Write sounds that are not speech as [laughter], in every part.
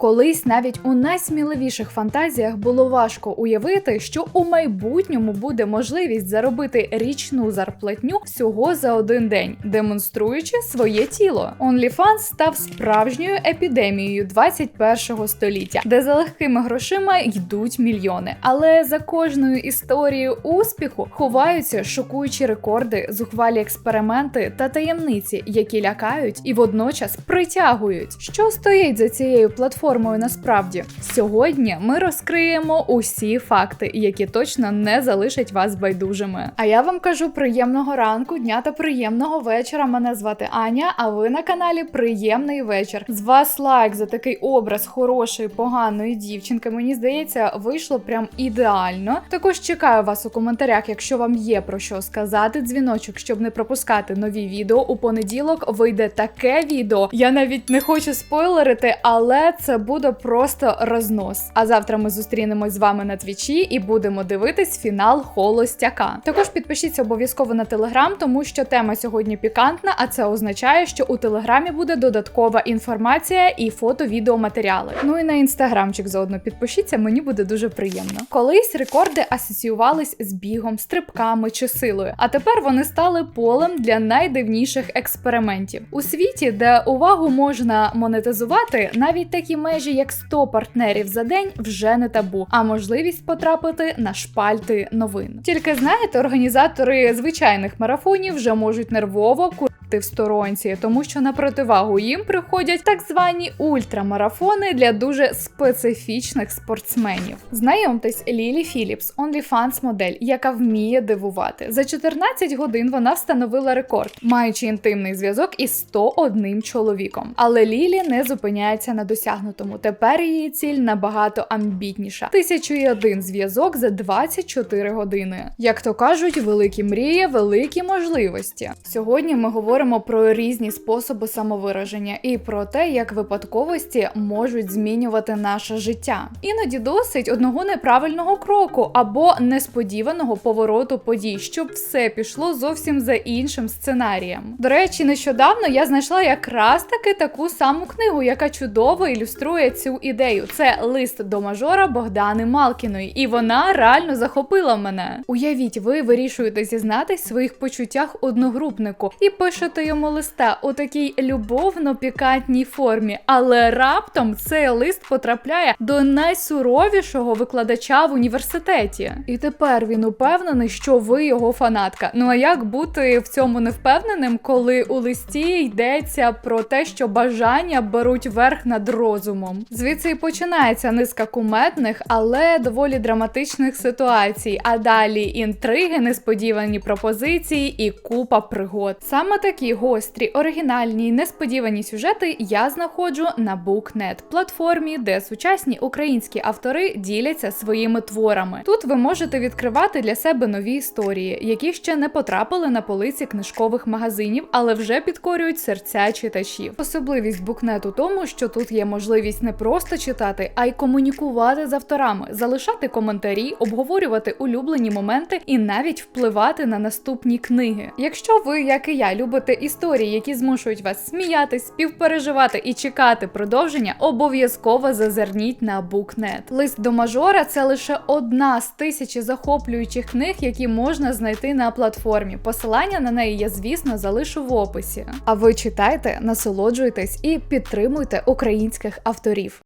Колись навіть у найсміливіших фантазіях було важко уявити, що у майбутньому буде можливість заробити річну зарплатню всього за один день, демонструючи своє тіло. OnlyFans став справжньою епідемією 21-го століття, де за легкими грошима йдуть мільйони. Але за кожною історією успіху ховаються шокуючі рекорди, зухвалі експерименти та таємниці, які лякають і водночас притягують. Що стоїть за цією платформою насправді? Сьогодні ми розкриємо усі факти, які точно не залишать вас байдужими. А я вам кажу приємного ранку, дня та приємного вечора. Мене звати Аня. А ви на каналі Приємний вечір. З вас лайк за такий образ хорошої, поганої дівчинки. Мені здається, вийшло прям ідеально. Також чекаю вас у коментарях, якщо вам є про що сказати. Дзвіночок, щоб не пропускати нові відео. У понеділок вийде таке відео. Я навіть не хочу спойлерити, але це буде просто рознос. А завтра ми зустрінемось з вами на твічі і будемо дивитись фінал холостяка. Також підпишіться обов'язково на телеграм, тому що тема сьогодні пікантна, а це означає, що у телеграмі буде додаткова інформація і фото-відеоматеріали. Ну і на інстаграмчик заодно підпишіться, мені буде дуже приємно. Колись рекорди асоціювались з бігом, стрибками чи силою, а тепер вони стали полем для найдивніших експериментів у світі, де увагу можна монетизувати, навіть такі межі, як 100 партнерів за день, вже не табу, а можливість потрапити на шпальти новин. Тільки знаєте, організатори звичайних марафонів вже можуть нервово курити в сторонці, тому що на противагу їм приходять так звані ультрамарафони для дуже специфічних спортсменів. Знайомтесь, Лілі Філіпс, OnlyFans модель, яка вміє дивувати. За 14 годин вона встановила рекорд, маючи інтимний зв'язок із 101 чоловіком. Але Лілі не зупиняється на досягнутому. Тепер її ціль набагато амбітніша: 1001 зв'язок за 24 години. Як то кажуть, великі мрії, великі можливості. Сьогодні ми говоримо про різні способи самовираження і про те, як випадковості можуть змінювати наше життя. Іноді досить одного неправильного кроку або несподіваного повороту подій, щоб все пішло зовсім за іншим сценарієм. До речі, нещодавно я знайшла якраз таки таку саму книгу, яка чудово ілюструє цю ідею. Це лист до мажора Богдани Малкіної, і вона реально захопила мене. Уявіть, ви вирішуєте зізнатись в своїх почуттях одногрупнику і пишете йому листа у такій любовно-пікантній формі, але раптом цей лист потрапляє до найсуровішого викладача в університеті. І тепер він упевнений, що ви його фанатка. Ну а як бути в цьому невпевненим, коли у листі йдеться про те, що бажання беруть верх над розумом? Звідси і починається низка кумедних, але доволі драматичних ситуацій. А далі інтриги, несподівані пропозиції і купа пригод. Саме такі гострі, оригінальні, й несподівані сюжети я знаходжу на BookNet, платформі, де сучасні українські автори діляться своїми творами. Тут ви можете відкривати для себе нові історії, які ще не потрапили на полиці книжкових магазинів, але вже підкорюють серця читачів. Особливість BookNet у тому, що тут є можливість не просто читати, а й комунікувати з авторами, залишати коментарі, обговорювати улюблені моменти і навіть впливати на наступні книги. Якщо ви, як і я, любите історії, які змушують вас сміятись, співпереживати і чекати продовження, обов'язково зазирніть на BookNet. Лист до мажора це лише одна з тисячі захоплюючих книг, які можна знайти на платформі. Посилання на неї я, звісно, залишу в описі. А ви читайте, насолоджуйтесь і підтримуйте українських авторів.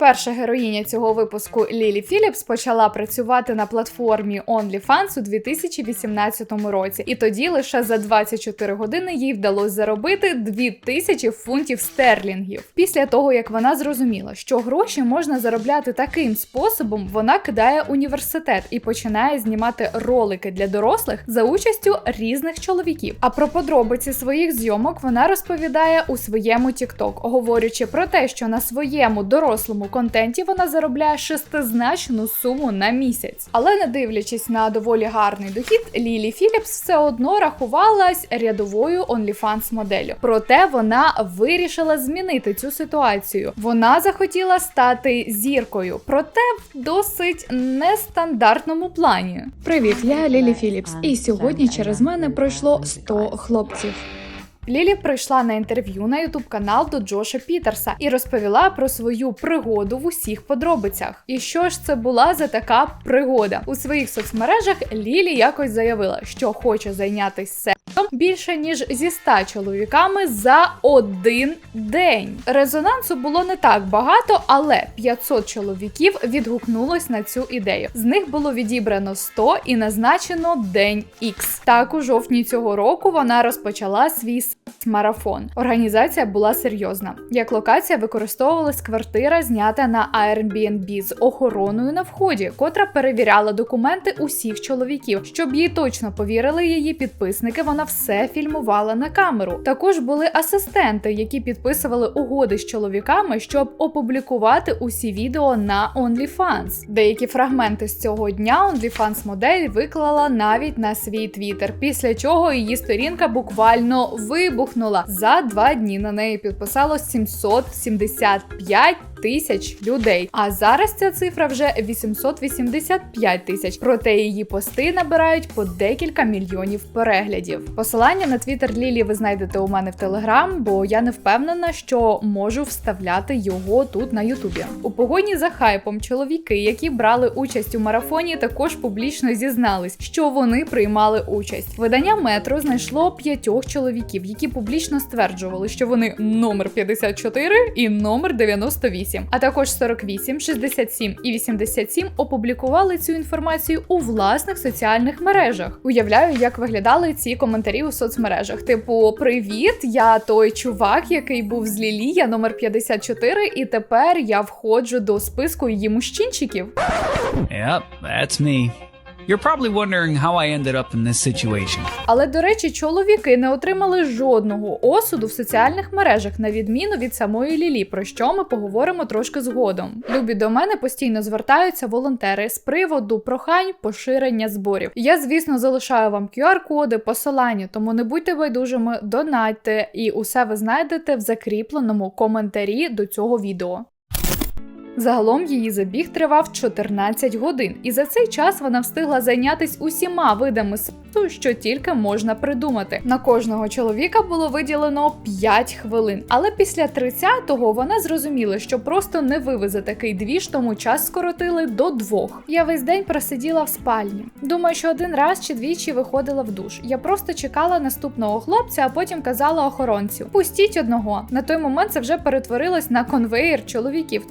Перша героїня цього випуску Лілі Філіпс почала працювати на платформі OnlyFans у 2018 році, і тоді лише за 24 години їй вдалося заробити 2000 фунтів стерлінгів. Після того як вона зрозуміла, що гроші можна заробляти таким способом, вона кидає університет і починає знімати ролики для дорослих за участю різних чоловіків. А про подробиці своїх зйомок вона розповідає у своєму TikTok, говорячи про те, що на своєму дорослому контенті вона заробляє шестизначну суму на місяць. Але не дивлячись на доволі гарний дохід, Лілі Філіпс все одно рахувалась рядовою OnlyFans моделлю. Проте вона вирішила змінити цю ситуацію. Вона захотіла стати зіркою, проте в досить нестандартному плані. Привіт, я Лілі Філіпс, і сьогодні через мене пройшло 100 хлопців. Лілі прийшла на інтерв'ю на ютуб канал до Джоша Пітерса і розповіла про свою пригоду в усіх подробицях. І що ж це була за така пригода? У своїх соцмережах Лілі якось заявила, що хоче зайнятися сексом більше ніж зі 100 чоловіками за один день. Резонансу було не так багато, але 500 чоловіків відгукнулось на цю ідею. З них було відібрано 100 і назначено день X. Так у жовтні цього року вона розпочала свій марафон. Організація була серйозна. Як локація використовувалась квартира, знята на Airbnb з охороною на вході, котра перевіряла документи усіх чоловіків. Щоб їй точно повірили її підписники, вона все фільмувала на камеру. Також були асистенти, які підписували угоди з чоловіками, щоб опублікувати усі відео на OnlyFans. Деякі фрагменти з цього дня OnlyFans модель виклала навіть на свій твіттер, після чого її сторінка буквально вибухнула. За два дні на неї підписалось 775 тисяч людей. А зараз ця цифра вже 885 тисяч. Проте її пости набирають по декілька мільйонів переглядів. Посилання на твіттер Лілі ви знайдете у мене в Телеграм, бо я не впевнена, що можу вставляти його тут на Ютубі. У погоні за хайпом чоловіки, які брали участь у марафоні, також публічно зізнались, що вони приймали участь. Видання метро знайшло п'ятьох чоловіків, які публічно стверджували, що вони номер 54 і номер 98, а також 48, 67 і 87 опублікували цю інформацію у власних соціальних мережах. Уявляю, як виглядали ці коментарі у соцмережах. Типу, привіт, я той чувак, який був з Лілія номер 54, і тепер я входжу до списку її мужчинчиків. Yep, that's me. You're probably wondering how I ended up in this situation. Але до речі, чоловіки не отримали жодного осуду в соціальних мережах, на відміну від самої Лілі, про що ми поговоримо трошки згодом. Любі до мене постійно звертаються волонтери з приводу прохань поширення зборів. Я, звісно, залишаю вам QR-коди, посилання, тому не будьте байдужими, донатьте, і усе ви знайдете в закріпленому коментарі до цього відео. Загалом її забіг тривав 14 годин, і за цей час вона встигла зайнятися усіма видами сексу, що тільки можна придумати. На кожного чоловіка було виділено 5 хвилин, але після 30-го вона зрозуміла, що просто не вивезе такий двіж, тому час скоротили до двох. Я весь день просиділа в спальні. Думаю, що один раз чи двічі виходила в душ. Я просто чекала наступного хлопця, а потім казала охоронцю: пустіть одного. На той момент це вже перетворилось на конвеєр чоловіків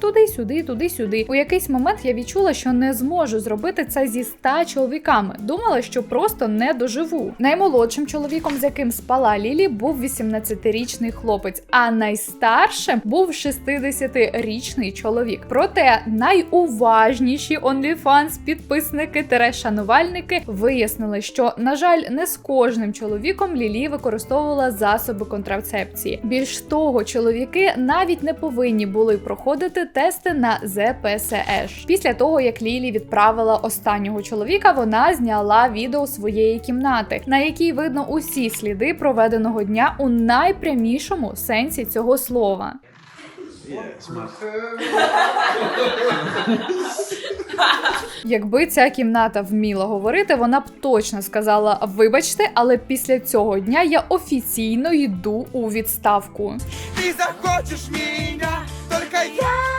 туди-сюди, туди-сюди. У якийсь момент я відчула, що не зможу зробити це зі ста чоловіками. Думала, що просто не доживу. Наймолодшим чоловіком, з яким спала Лілі, був 18-річний хлопець, а найстаршим був 60-річний чоловік. Проте найуважніші OnlyFans підписники шанувальники вияснили, що на жаль, не з кожним чоловіком Лілі використовувала засоби контрацепції. Більш того, чоловіки навіть не повинні були проходити тести на ЗПСЕШ. Після того, як Лілі відправила останнього чоловіка, вона зняла відео своєї кімнати, на якій видно усі сліди проведеного дня у найпрямішому сенсі цього слова. Якби ця кімната вміла говорити, вона б точно сказала: вибачте, але після цього дня я офіційно йду у відставку. Ты захочешь меня, только я.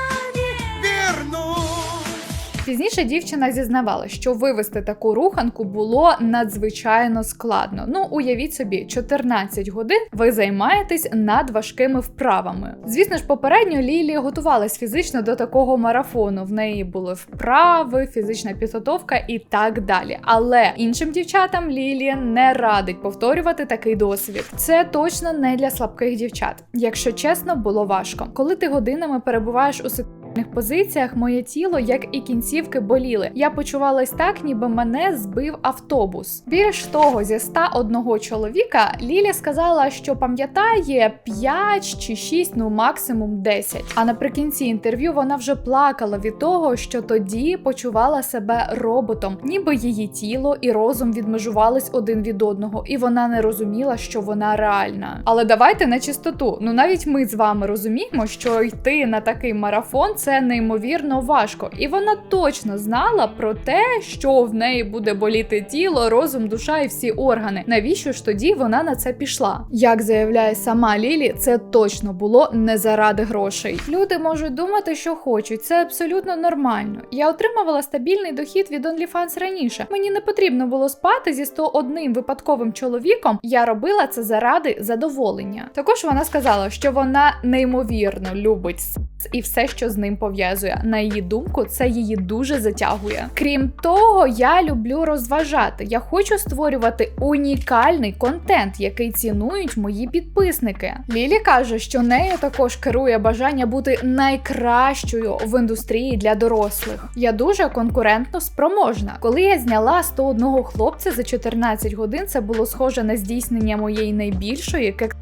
Пізніше дівчина зізнавала, що вивести таку руханку було надзвичайно складно. Ну, уявіть собі, 14 годин ви займаєтесь надважкими вправами. Звісно ж, попередньо Лілі готувалась фізично до такого марафону. В неї були вправи, фізична підготовка і так далі. Але іншим дівчатам Лілі не радить повторювати такий досвід. Це точно не для слабких дівчат. Якщо чесно, було важко. Коли ти годинами перебуваєш у ситуації, позиціях моє тіло, як і кінцівки, боліли. Я почувалась так, ніби мене збив автобус. Більш того, зі 101 чоловіка Ліля сказала, що пам'ятає 5 чи 6, ну максимум 10. А наприкінці інтерв'ю вона вже плакала від того, що тоді почувала себе роботом, ніби її тіло і розум відмежувались один від одного, і вона не розуміла, що вона реальна. Але давайте на чистоту. Ну навіть ми з вами розуміємо, що йти на такий марафон це неймовірно важко, і вона точно знала про те, що в неї буде боліти тіло, розум, душа і всі органи. Навіщо ж тоді вона на це пішла? Як заявляє сама Лілі, це точно було не заради грошей. Люди можуть думати, що хочуть. Це абсолютно нормально. Я отримувала стабільний дохід від OnlyFans раніше. Мені не потрібно було спати зі 101 випадковим чоловіком. Я робила це заради задоволення. Також вона сказала, що вона неймовірно любить і все, що з ним пов'язує. На її думку, це її дуже затягує. Крім того, я люблю розважати. Я хочу створювати унікальний контент, який цінують мої підписники. Лілі каже, що нею також керує бажання бути найкращою в індустрії для дорослих. Я дуже конкурентно спроможна. Коли я зняла 101 хлопця за 14 годин, це було схоже на здійснення моєї найбільшої кек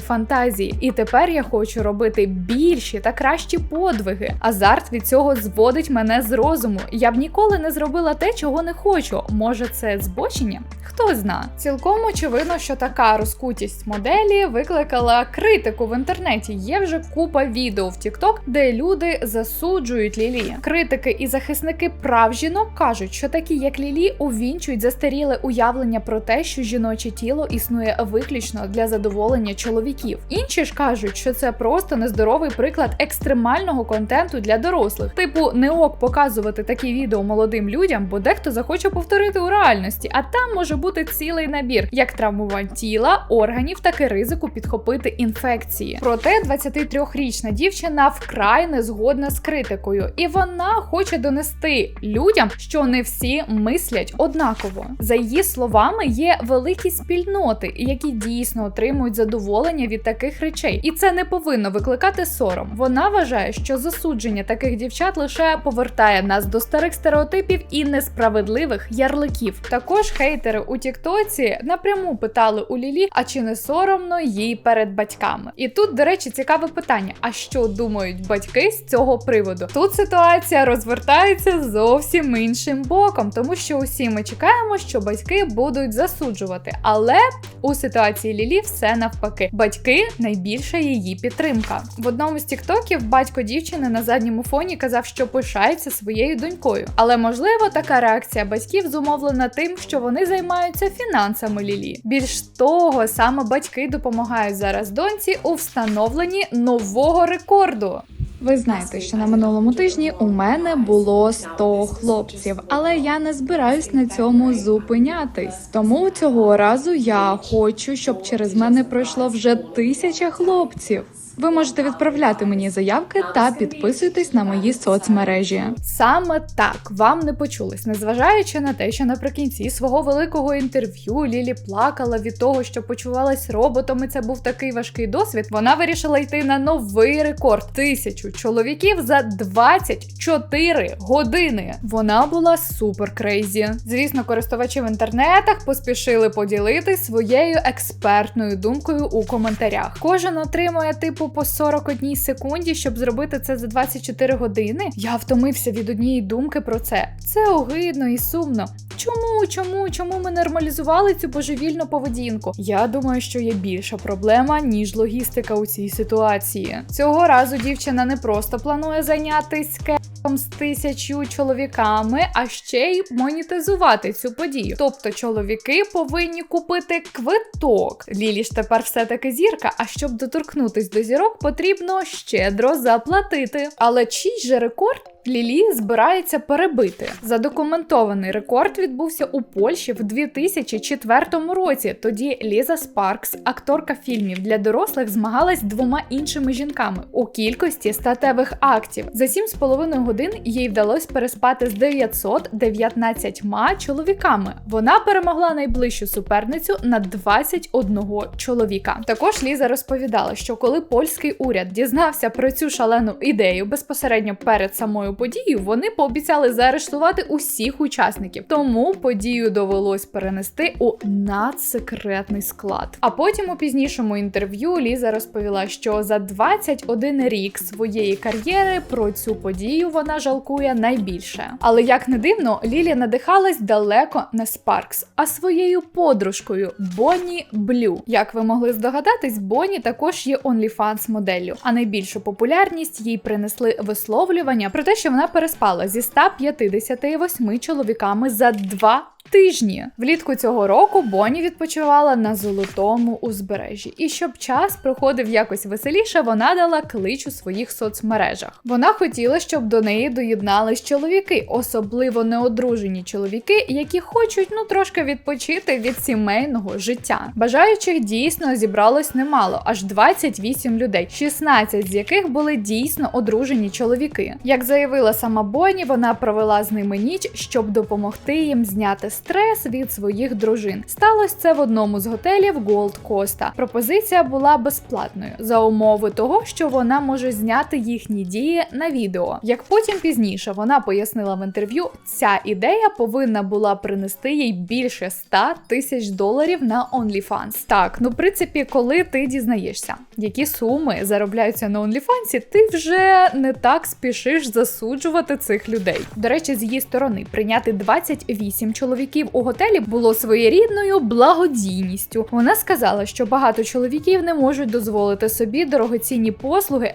фантазії, і тепер я хочу робити більші та кращі подвиги. Азарт від цього зводить мене з розуму. Я б ніколи не зробила те, чого не хочу. Може, це збочення? Хто зна. Цілком очевидно, що така розкутість моделі викликала критику в інтернеті. Є вже купа відео в TikTok, де люди засуджують Лілі. Критики і захисники прав жінок кажуть, що такі, як Лілі, увінчують застаріле уявлення про те, що жіноче тіло існує виключно для задоволення чоловіків. Інші ж кажуть, що це просто нездоровий приклад екстремального контенту для дорослих. Типу, не ок показувати такі відео молодим людям, бо дехто захоче повторити у реальності, а там може бути цілий набір як травмувань тіла, органів, так і ризику підхопити інфекції. Проте 23-річна дівчина вкрай не згодна з критикою, і вона хоче донести людям, що не всі мислять однаково. За її словами, є великі спільноти, які дійсно отримують задоволення від таких речей, і це не повинно викликати сором. Вона вважає, що засудження таких дівчат лише повертає нас до старих стереотипів і несправедливих ярликів. Також хейтери у Тіктоці напряму питали у Лілі, а чи не соромно їй перед батьками. І тут, до речі, цікаве питання: а що думають батьки з цього приводу? Тут ситуація розвертається зовсім іншим боком, тому що усі ми чекаємо, що батьки будуть засуджувати. Але у ситуації Лілі все навпаки. Батьки найбільша її підтримка. В одному з тіктоків батько дівчини на задньому фоні казав, що пишається своєю донькою. Але можливо, така реакція батьків зумовлена тим, що вони займаються фінансами Лілі. Більш того, саме батьки допомагають зараз доньці у встановленні нового рекорду. Ви знаєте, що на минулому тижні у мене було 100 хлопців, але я не збираюсь на цьому зупинятись. Тому цього разу я хочу, щоб через мене пройшло вже тисяча хлопців. Ви можете відправляти мені заявки та підписуйтесь на мої соцмережі. Саме так вам не почулось, незважаючи на те, що наприкінці свого великого інтерв'ю Лілі плакала від того, що почувалась роботом, і це був такий важкий досвід. Вона вирішила йти на новий рекорд тисячу чоловіків за 24 години. Вона була супер крейзі. Звісно, користувачі в інтернетах поспішили поділитись своєю експертною думкою у коментарях. Кожен отримує типу по 41 секунді, щоб зробити це за 24 години. Я втомився від однієї думки про це. Це огидно і сумно. Чому, чому, чому ми нормалізували цю божевільну поведінку? Я думаю, що є більша проблема, ніж логістика у цій ситуації. Цього разу дівчина не просто планує зайнятися кепом з тисячу чоловіками, а ще й монетизувати цю подію. Тобто чоловіки повинні купити квиток. Лілі ж тепер все-таки зірка. А щоб доторкнутись до зірок, потрібно щедро заплатити. Але чий же рекорд? Лілі збирається перебити. Задокументований рекорд відбувся у Польщі в 2004 році. Тоді Ліза Спаркс, акторка фільмів для дорослих, змагалась двома іншими жінками у кількості статевих актів. За 7,5 годин їй вдалося переспати з 919 чоловіками. Вона перемогла найближчу суперницю на 21 чоловіка. Також Ліза розповідала, що коли польський уряд дізнався про цю шалену ідею безпосередньо перед самою подію, вони пообіцяли заарештувати усіх учасників. Тому подію довелось перенести у надсекретний склад. А потім у пізнішому інтерв'ю Ліза розповіла, що за 21 рік своєї кар'єри про цю подію вона жалкує найбільше. Але як не дивно, Лілі надихалась далеко не Спаркс, а своєю подружкою Бонні Блю. Як ви могли здогадатись, Бонні також є OnlyFans моделлю, а найбільшу популярність їй принесли висловлювання про те, що вона переспала зі 158 чоловіками за два. Тижні влітку цього року Бонні відпочивала на золотому узбережжі, і щоб час проходив якось веселіше, вона дала клич у своїх соцмережах. Вона хотіла, щоб до неї доєднались чоловіки, особливо неодружені чоловіки, які хочуть ну трошки відпочити від сімейного життя. Бажаючих дійсно зібралось немало, аж 28 людей, 16 з яких були дійсно одружені чоловіки. Як заявила сама Бонні, вона провела з ними ніч, щоб допомогти їм зняти стрес від своїх дружин. Сталося це в одному з готелів Голд Коста. Пропозиція була безплатною за умови того, що вона може зняти їхні дії на відео. Як потім пізніше вона пояснила в інтерв'ю, ця ідея повинна була принести їй більше 100 тисяч доларів на OnlyFans. Так, ну в принципі, коли ти дізнаєшся, які суми заробляються на OnlyFans, ти вже не так спішиш засуджувати цих людей. До речі, з її сторони прийняти 28 чоловіків у готелі було своєрідною благодійністю. Вона сказала, що багато чоловіків не можуть дозволити собі дорогоцінні послуги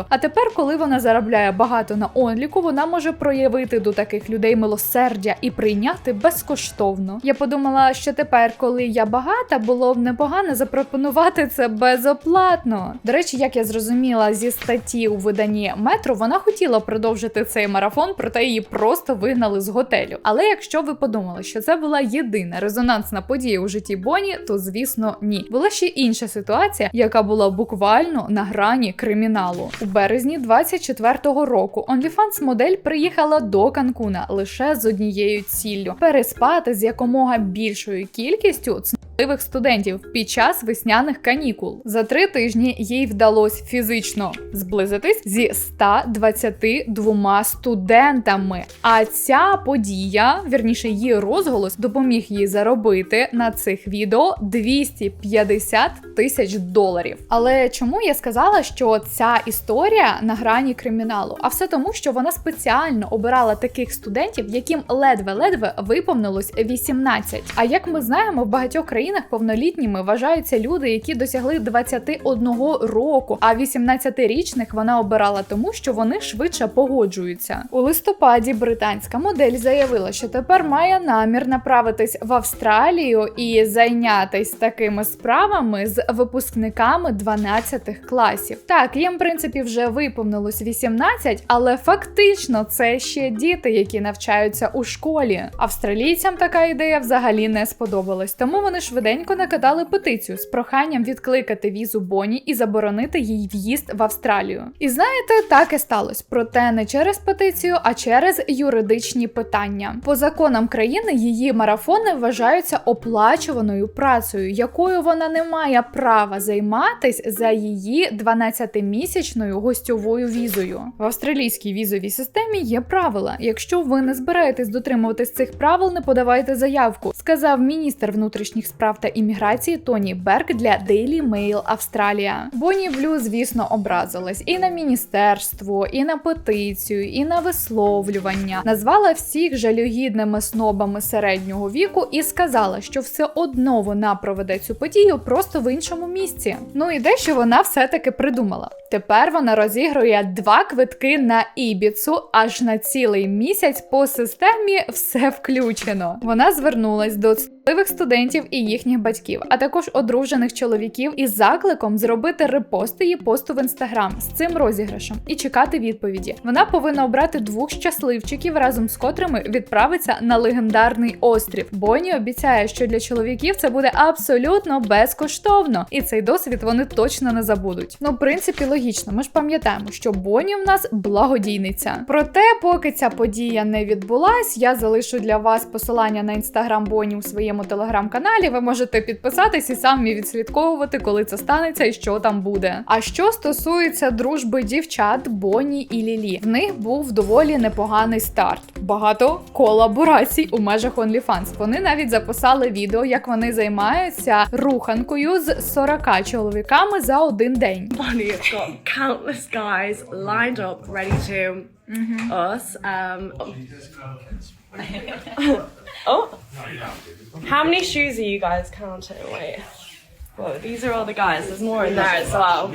ес. А тепер, коли вона заробляє багато на онліку, вона може проявити до таких людей милосердя і прийняти безкоштовно. Я подумала, що тепер, коли я багата, було б непогано запропонувати це безоплатно. До речі, як я зрозуміла зі статті у виданні метро, вона хотіла продовжити цей марафон, проте її просто вигнали з готелю. Але якщо ви подумали, що це була єдина резонансна подія у житті Боні, то звісно ні. Була ще інша ситуація, яка була буквально на грані криміналу. У березні 24-го року OnlyFans модель приїхала до Канкуна лише з однією ціллю переспати з якомога більшою кількістю цнотливих студентів під час весняних канікул. За три тижні їй вдалося фізично зблизитись зі 122 студентами. А ця подія, вірніше, її розголос, допоміг їй заробити на цих відео 250 тисяч доларів. Але чому я сказала, що ця історія на грані криміналу? А все тому, що вона спеціально обирала таких студентів, яким ледве-ледве виповнилось 18. А як ми знаємо, в багатьох країнах повнолітніми вважаються люди, які досягли 21 року, а 18-річних вона обирала тому, що вони швидше погоджуються. У листопаді британська модель заявила, що тепер має намір направитись в Австралію і зайнятись такими справами з випускниками 12 класів. Так, їм в принципі вже виповнилось 18, але фактично це ще діти, які навчаються у школі. Австралійцям така ідея взагалі не сподобалась, тому вони швиденько накидали петицію з проханням відкликати візу Боні і заборонити їй в'їзд в Австралію. І знаєте, так і сталося. Проте не через петицію, а через юридичні питання. По законам країни її марафони вважаються оплачуваною працею, якою вона не має права займатись за її 12-місячною гостьовою візою. В австралійській візовій системі є правила. Якщо ви не збираєтесь дотримуватись цих правил, не подавайте заявку, сказав міністр внутрішніх справ та імміграції Тоні Берг для Daily Mail Австралія. Бонні Блю, звісно, образилась і на міністерство, і на петицію, і на висловлювання. Назвала всіх жалюгідними снобами середнього віку і сказала, що все одно вона проведе цю подію просто в іншому місці. Ну і дещо вона все-таки придумала. Тепер вона розігрує два квитки на Ібіцу аж на цілий місяць по системі все включено. Вона звернулась до цливих студентів і їхніх батьків, а також одружених чоловіків із закликом зробити репост її посту в інстаграм з цим розіграшем і чекати відповіді. Вона повинна обрати двох щасливчиків, разом з котрими відправиться на легендарний острів. Бонні обіцяє, що для чоловіків це буде абсолютно безкоштовно, і цей досвід вони точно не забудуть. Ну, в принципі, логічно. Ми ж пам'ятаємо, що Бонні в нас благодійниця. Проте, поки ця подія не відбулась, я залишу для вас посилання на інстаграм Бонні у своєму моєму телеграм-каналі. Ви можете підписатись і самі відслідковувати, коли це станеться і що там буде. А що стосується дружби дівчат Бонні і Лілі, в них був доволі непоганий старт. Багато колаборацій у межах OnlyFans. Вони навіть записали відео, як вони займаються руханкою з 40 чоловіками за один день. Countless guys lined up ready to us. Um, [laughs] oh, how many shoes are you guys counting? Wait. These are all the guys. There's more in there as well.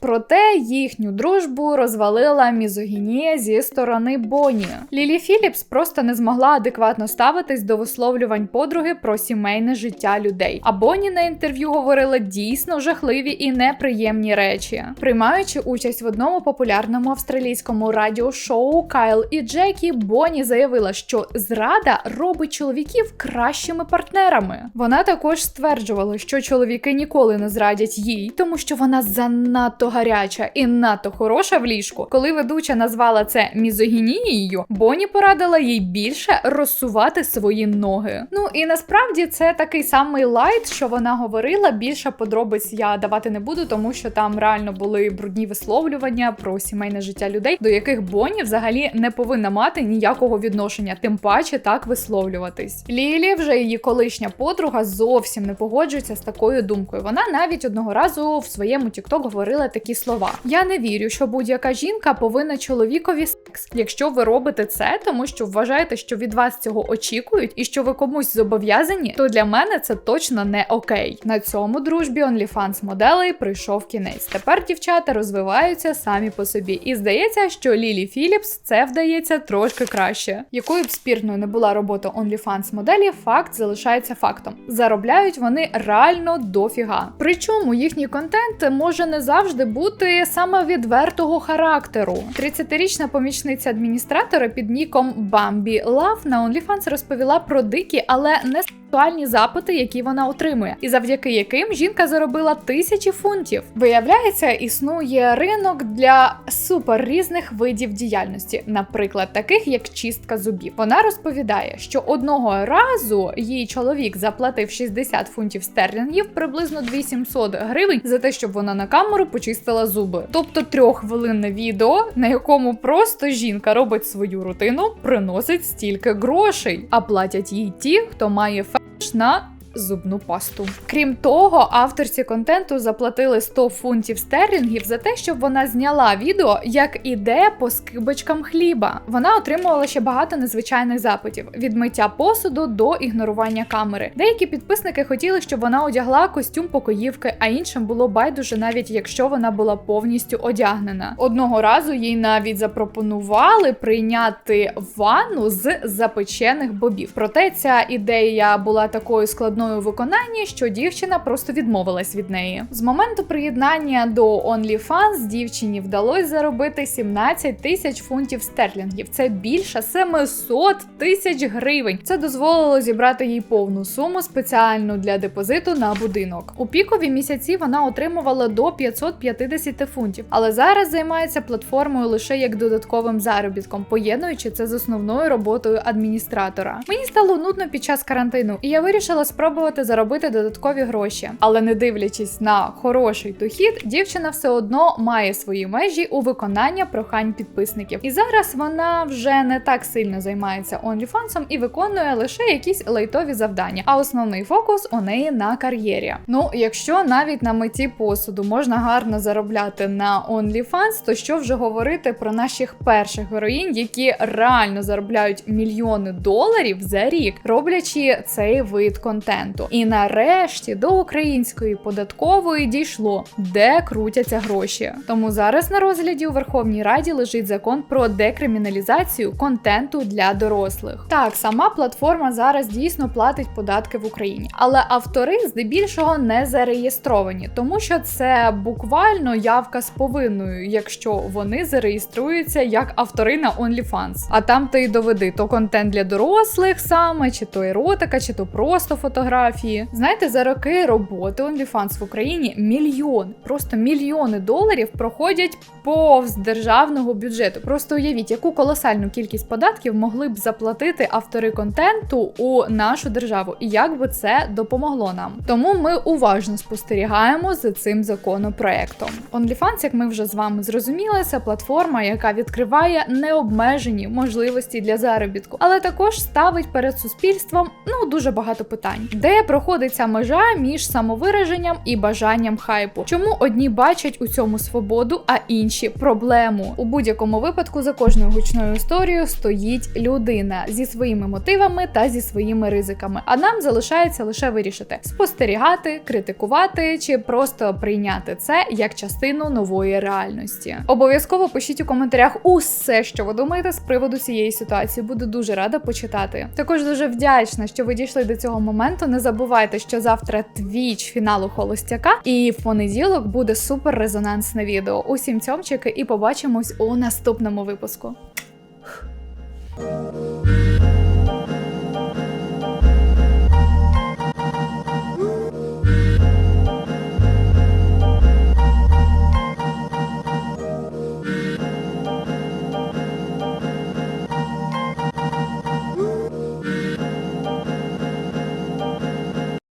Проте їхню дружбу розвалила мізогінія зі сторони Бонні. Лілі Філіпс просто не змогла адекватно ставитись до висловлювань подруги про сімейне життя людей. А Бонні на інтерв'ю говорила дійсно жахливі і неприємні речі. Приймаючи участь в одному популярному австралійському радіошоу Кайл і Джекі, Бонні заявила, що зрада робить чоловіків кращими партнерами. Вона також стверджувала, що чоловіки ніколи не зрадять їй, тому що вона занадто гаряча і надто хороша в ліжку. Коли ведуча назвала це мізогінією, Бонні порадила їй більше розсувати свої ноги. Ну і насправді це такий самий лайт, що вона говорила. Більше подробиць я давати не буду, тому що там реально були брудні висловлювання про сімейне життя людей, до яких Бонні взагалі не повинна мати ніякого відношення, тим паче так висловлюватись. Лілі, вже її колишня подруга, зовсім не погоджується з такою думкою. Вона навіть одного разу в своєму TikTok говорила такі слова: Я не вірю, що будь-яка жінка повинна чоловікові секс, якщо ви робите це, тому що вважаєте, що від вас цього очікують, і що ви комусь зобов'язані, то для мене це точно не окей. На цьому дружбі OnlyFans моделей прийшов кінець. Тепер дівчата розвиваються самі по собі. І здається, що Лілі Філіпс це вдається трошки краще. Якою б спірною не була робота OnlyFans моделі, факт залишається фактом. Заробляють вони реально дофіга. Причому їхній контент може не завжди бути саме відвертого характеру. 30-річна помічниця адміністратора під ніком Bambi Love на OnlyFans розповіла про дикі, але не сексуальні запити, які вона отримує, і завдяки яким жінка заробила тисячі фунтів. Виявляється, існує ринок для супер різних видів діяльності, наприклад, таких як чистка зубів. Вона розповідає, що одного разу їй чоловік заплатив 60 фунтів стерлінгів, приблизно 2700 гривень, за те, щоб вона на камеру почистила зуби. Тобто трьоххвилинне відео, на якому просто жінка робить свою рутину, приносить стільки грошей, а платять їй ті, хто має феш на зубну пасту. Крім того, авторці контенту заплатили 100 фунтів стерлінгів за те, щоб вона зняла відео, як іде по скибочкам хліба. Вона отримувала ще багато незвичайних запитів: від миття посуду до ігнорування камери. Деякі підписники хотіли, щоб вона одягла костюм покоївки, а іншим було байдуже, навіть якщо вона була повністю одягнена. Одного разу їй навіть запропонували прийняти ванну з запечених бобів. Проте ця ідея була такою складною у виконанні, що дівчина просто відмовилась від неї. З моменту приєднання до OnlyFans дівчині вдалося заробити 17 тисяч фунтів стерлінгів. Це більше 700 тисяч гривень. Це дозволило зібрати їй повну суму спеціально для депозиту на будинок. У пікові місяці вона отримувала до 550 фунтів, але зараз займається платформою лише як додатковим заробітком, поєднуючи це з основною роботою адміністратора. Мені стало нудно під час карантину, і я вирішила спробувати заробити додаткові гроші. Але не дивлячись на хороший дохід, дівчина все одно має свої межі у виконання прохань підписників. І зараз вона вже не так сильно займається OnlyFans і виконує лише якісь лайтові завдання. А основний фокус у неї на кар'єрі. Ну, якщо навіть на меті посуду можна гарно заробляти на OnlyFans, то що вже говорити про наших перших героїнь, які реально заробляють мільйони доларів за рік, роблячи цей вид контенту. І нарешті до української податкової дійшло, де крутяться гроші. Тому зараз на розгляді у Верховній Раді лежить закон про декриміналізацію контенту для дорослих. Так, сама платформа зараз дійсно платить податки в Україні, але автори здебільшого не зареєстровані, тому що це буквально явка з повинною, якщо вони зареєструються як автори на OnlyFans. А там ти й доведи, то контент для дорослих саме, чи то еротика, чи то просто фотографія. Фотографії. Знаєте, за роки роботи OnlyFans в Україні мільйон, просто мільйони доларів проходять повз державного бюджету. Просто уявіть, яку колосальну кількість податків могли б заплатити автори контенту у нашу державу, і як би це допомогло нам. Тому ми уважно спостерігаємо за цим законопроектом. OnlyFans, як ми вже з вами зрозуміли, це платформа, яка відкриває необмежені можливості для заробітку, але також ставить перед суспільством ну дуже багато питань, де проходить ця межа між самовираженням і бажанням хайпу. Чому одні бачать у цьому свободу, а інші проблему? У будь-якому випадку за кожною гучною історією стоїть людина зі своїми мотивами та зі своїми ризиками. А нам залишається лише вирішити спостерігати, критикувати чи просто прийняти це як частину нової реальності. Обов'язково пишіть у коментарях усе, що ви думаєте з приводу цієї ситуації. Буду дуже рада почитати. Також дуже вдячна, що ви дійшли до цього моменту контенту. Не забувайте, що завтра твіч фіналу холостяка, і в понеділок буде супер резонансне відео. Усім цьомчики, і побачимось у наступному випуску.